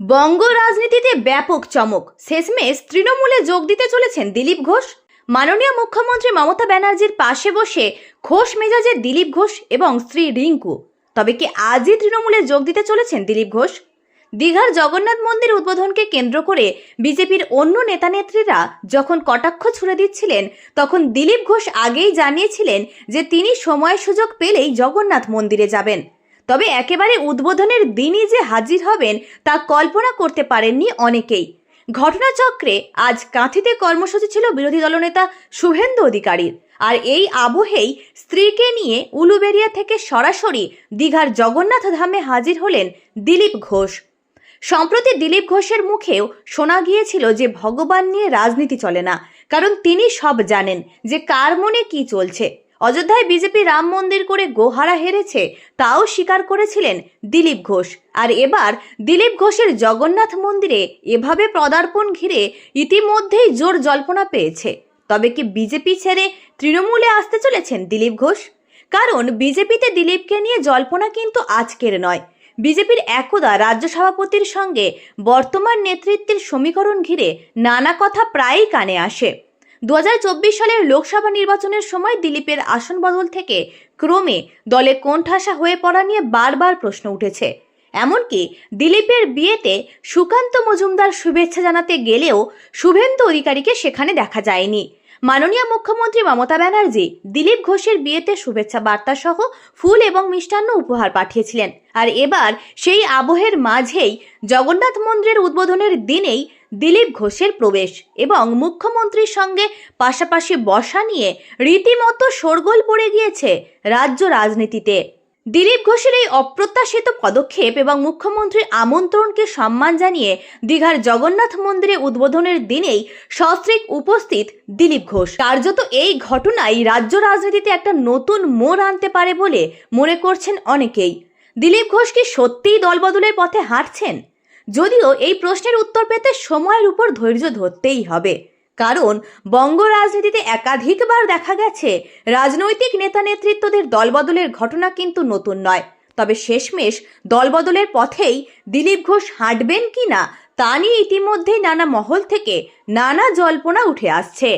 বঙ্গ রাজনীতিতে ব্যাপক চমক। শেষমেশ তৃণমূলে যোগ দিতে চলেছেন দিলীপ ঘোষ। মাননীয় মুখ্যমন্ত্রী মমতা ব্যানার্জির পাশে বসে ঘোষ মেজাজের দিলীপ ঘোষ এবং স্ত্রী রিঙ্কু। তবে কি আজই তৃণমূলে যোগ দিতে চলেছেন দিলীপ ঘোষ? দীঘার জগন্নাথ মন্দির উদ্বোধনকে কেন্দ্র করে বিজেপির অন্য নেতানেত্রীরা যখন কটাক্ষ ছুড়ে দিচ্ছিলেন, তখন দিলীপ ঘোষ আগেই জানিয়েছিলেন যে তিনি সময় সুযোগ পেলেই জগন্নাথ মন্দিরে যাবেন। তবে একেবারে উদ্বোধনের দিনই যে হাজির হবেন তা কল্পনা করতে পারেননি অনেকেই। ঘটনাচক্রে আজ কাঁথিতে কর্মসূচি ছিল বিরোধী দলনেতা শুভেন্দু অধিকারীর। আর এই আবহেই স্ত্রীকে নিয়ে উলুবেরিয়া থেকে সরাসরি দীঘার জগন্নাথ ধামে হাজির হলেন দিলীপ ঘোষ। সম্প্রতি দিলীপ ঘোষের মুখেও শোনা গিয়েছিল যে ভগবান নিয়ে রাজনীতি চলে না, কারণ তিনি সব জানেন যে কার মনে কি চলছে। অযোধ্যায় বিজেপি রাম মন্দির করে গোহারা হেরেছে, তাও স্বীকার করেছিলেন দিলীপ ঘোষ। আর এবার দিলীপ ঘোষের জগন্নাথ মন্দিরে এভাবে পদার্পণ ঘিরে ইতিমধ্যেই জোর জল্পনা পেয়েছে। তবে কি বিজেপি ছেড়ে তৃণমূলে আসতে চলেছেন দিলীপ ঘোষ? কারণ বিজেপিতে দিলীপকে নিয়ে জল্পনা কিন্তু আজকের নয়। বিজেপির একদা রাজ্য সভাপতির সঙ্গে বর্তমান নেতৃত্বের সমীকরণ ঘিরে নানা কথা প্রায়ই কানে আসে। দু হাজার চব্বিশ সালের লোকসভা নির্বাচনের সময় দিলীপের আসন বদল থেকে ক্রমে দলে কোণঠাসা হয়ে পড়া নিয়ে বারবার প্রশ্ন উঠেছে। এমনকি দিলীপের বিয়েতে সুকান্ত মজুমদার শুভেচ্ছা জানাতে গেলেও শুভেন্দু অধিকারীকে সেখানে দেখা যায়নি। মাননীয় মুখ্যমন্ত্রী মমতা ব্যানার্জি দিলীপ ঘোষের বিয়েতে শুভেচ্ছা বার্তা সহ ফুল এবং মিষ্টান্ন উপহার পাঠিয়েছিলেন। আর এবার সেই আবহের মাঝেই জগন্নাথ মন্দিরের উদ্বোধনের দিনেই দিলীপ ঘোষের প্রবেশ এবং মুখ্যমন্ত্রীর সঙ্গে পাশাপাশি বসা নিয়ে রীতিমতো শোরগোল পড়ে গিয়েছে রাজ্য রাজনীতিতে। দিলীপ ঘোষের এই অপ্রত্যাশিত পদক্ষেপ এবং মুখ্যমন্ত্রীর আমন্ত্রণকে সম্মান জানিয়ে দীঘার জগন্নাথ মন্দিরে উদ্বোধনের দিনেই সস্ত্রীক উপস্থিত দিলীপ ঘোষ। কার্যত এই ঘটনাই রাজ্য রাজনীতিতে একটা নতুন মোড় আনতে পারে বলে মনে করছেন অনেকেই। দিলীপ ঘোষ কি সত্যিই দলবদলের পথে হাঁটছেন? যদিও এই প্রশ্নের উত্তর পেতে সময়ের উপর ধৈর্য ধরতেই হবে। কারণ বঙ্গ রাজনীতিতে একাধিকবার দেখা গেছে, রাজনৈতিক নেতা নেতৃত্বদের দলবদলের ঘটনা কিন্তু নতুন নয়। তবে শেষমেশ দলবদলের পথেই দিলীপ ঘোষ হাঁটবেন কি না তা নিয়ে ইতিমধ্যেই নানা মহল থেকে নানা জল্পনা উঠে আসছে।